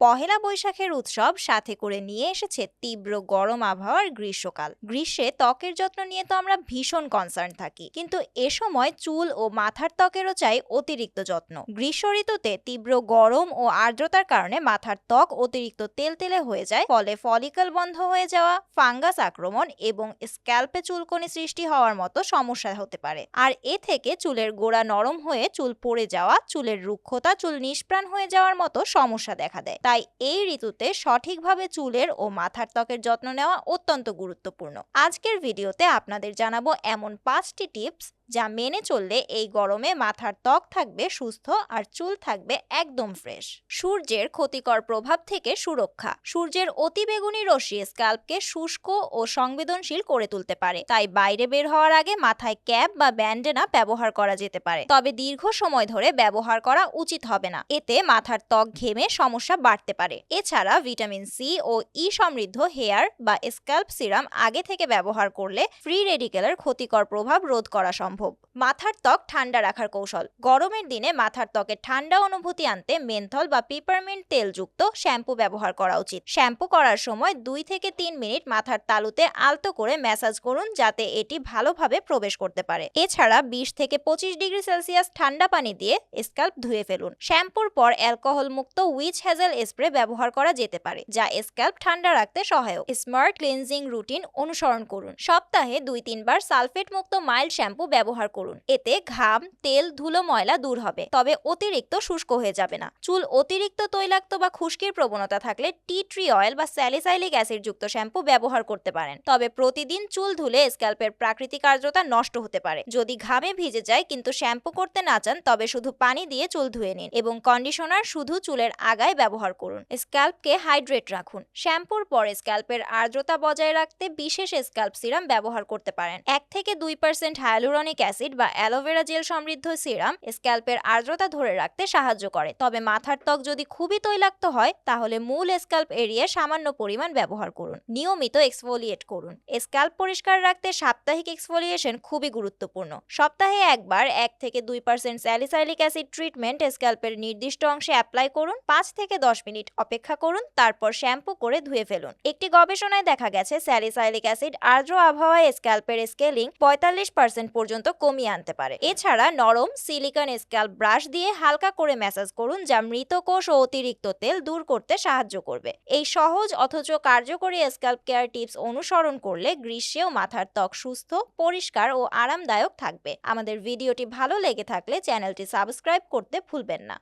পহেলা বৈশাখের উৎসব সাথে করে নিয়ে এসেছে তীব্র গরম আবহাওয়ার গ্রীষ্মকাল। গ্রীষ্মে ত্বকের যত্ন নিয়ে তো আমরা ভীষণ কনসার্ন থাকি। কিন্তু এ সময় চুল ও মাথার ত্বকেরও চাই অতিরিক্ত যত্ন। গ্রীষ্ম ঋতুতে তীব্র গরম ও আর্দ্রতার কারণে মাথার ত্বক অতিরিক্ত তেলতেলে হয়ে যায়, ফলে ফলিকল বন্ধ হয়ে যাওয়া ফাঙ্গাস আক্রমণ এবং স্ক্যাল্পে চুলকনি সৃষ্টি হওয়ার মতো সমস্যা হতে পারে। আর এ থেকে চুলের গোড়া নরম হয়ে চুল পড়ে যাওয়া, চুলের রুক্ষতা, চুল নিষ্প্রাণ হয়ে যাওয়ার মতো সমস্যা দেখা দেয়। তাই এই ঋতুতে সঠিকভাবে চুলের ও মাথার ত্বকের যত্ন নেওয়া অত্যন্ত গুরুত্বপূর্ণ। আজকের ভিডিওতে আপনাদের জানাব এমন পাঁচটি টিপস যা মেনে চললে এই গরমে মাথার ত্বক থাকবে সুস্থ আর চুল থাকবে একদম ফ্রেশ সূর্যের ক্ষতিকর প্রভাব থেকে সুরক্ষা। সূর্যের অতিবেগুনি রশ্মি স্ক্যাল্পকে শুষ্ক ও সংবেদনশীল করে তুলতে পারে। তাই বাইরে বের হওয়ার আগে মাথায় ক্যাপ বা ব্যান্ডেনা ব্যবহার করা যেতে পারে। তবে দীর্ঘ সময় ধরে ব্যবহার করা উচিত হবে না। এতে মাথার ত্বক ঘেমে সমস্যা বাড়তে পারে। এছাড়া ভিটামিন সি ও ই সমৃদ্ধ হেয়ার বা স্ক্যাল্প সিরাম আগে থেকে ব্যবহার করলে ফ্রি রেডিকেলের ক্ষতিকর প্রভাব রোধ করা সম্ভব। মাথার ত্বক ঠান্ডা রাখার কৌশল। গরমের দিনে মাথার ত্বকে ঠান্ডা অনুভূতি আনতে মেন্থল বা পিপারমিন্ট তেলযুক্ত শ্যাম্পু ব্যবহার করা উচিত। শ্যাম্পু করার সময় দুই থেকে তিন মিনিট মাথার তালুতে আলতো করে ম্যাসাজ করুন যাতে এটি ভালোভাবে প্রবেশ করতে পারে। এছাড়া বিশ থেকে পঁচিশ ডিগ্রি সেলসিয়াস ঠান্ডা পানি দিয়ে স্ক্যাল্প ধুয়ে ফেলুন। শ্যাম্পুর পর অ্যালকোহল মুক্ত উইচ হ্যাজেল স্প্রে ব্যবহার করা যেতে পারে, যা স্ক্যাল্প ঠান্ডা রাখতে সহায়ক। স্মার্ট ক্লিনজিং রুটিন অনুসরণ করুন। সপ্তাহে দুই তিনবার সালফেট মুক্ত মাইল্ড শ্যাম্পু ব্যবহার করুন। এতে ঘাম, তেল, ধুলো, ময়লা দূর হবে। তবে অতিরিক্ত শুষ্ক হয়ে যাবে না। চুল অতিরিক্ত তৈলাক্ত বা খুশকির প্রবণতা থাকলে টি ট্রি অয়েল বা স্যালিসাইলিক অ্যাসিড যুক্ত শ্যাম্পু ব্যবহার করতে পারেন। তবে প্রতিদিন চুল ধুলে স্ক্যাল্পের প্রাকৃতিক আর্দ্রতা নষ্ট হতে পারে। যদি ঘামে ভিজে যায় কিন্তু শ্যাম্পু করতে না চান, তবে শুধু পানি দিয়ে চুল ধুয়ে নিন এবং কন্ডিশনার শুধু চুলের আগায় ব্যবহার করুন। স্ক্যাল্পকে হাইড্রেট রাখুন। শ্যাম্পুর পরে স্ক্যাল্পের আর্দ্রতা বজায় রাখতে বিশেষ স্ক্যাল্প সিরাম ব্যবহার করতে পারেন। এক থেকে দুই পার্সেন্ট হায়ালুরনিক অ্যাসিড বা অ্যালোভেরা জেল সমৃদ্ধ সিরাম স্ক্যাল্পের আর্দ্রতা ধরে রাখতে সাহায্য করে। তবে মাথার ত্বক যদি খুবই তৈলাক্ত হয়, তাহলে মূল স্ক্যাল্প এরিয়া সামান্য পরিমাণ ব্যবহার করুন। নিয়মিত এক্সফোলিয়েট করুন। স্ক্যাল্প পরিষ্কার রাখতে সাপ্তাহিক এক্সফোলিয়েশন খুবই গুরুত্বপূর্ণ। সপ্তাহে একবার এক থেকে দুই পার্সেন্ট স্যালিসাইলিক অ্যাসিড ট্রিটমেন্ট স্ক্যাল্পের নির্দিষ্ট অংশে অ্যাপ্লাই করুন। পাঁচ থেকে দশ মিনিট অপেক্ষা করুন, তারপর শ্যাম্পু করে ধুয়ে ফেলুন। একটি গবেষণায় দেখা গেছে, স্যালিসাইলিক অ্যাসিড আর্দ্র আবহাওয়ায় স্ক্যাল্পের স্কেলিং পঁয়তাল্লিশ পার্সেন্ট পর্যন্ত কমিয়ে আনতে পারে। এছাড়া নরম সিলিকন স্ক্যাল্প ব্রাশ দিয়ে হালকা করে ম্যাসাজ করুন যা মৃত কোষ ও অতিরিক্ত তেল দূর করতে সাহায্য করবে। এই সহজ অথচ কার্যকরী স্ক্যাল্প কেয়ার টিপস অনুসরণ করলে গ্রীষ্মেও মাথার ত্বক সুস্থ, পরিষ্কার ও আরামদায়ক থাকবে। আমাদের ভিডিওটি ভালো লেগে থাকলে চ্যানেলটি সাবস্ক্রাইব করতে ভুলবেন না।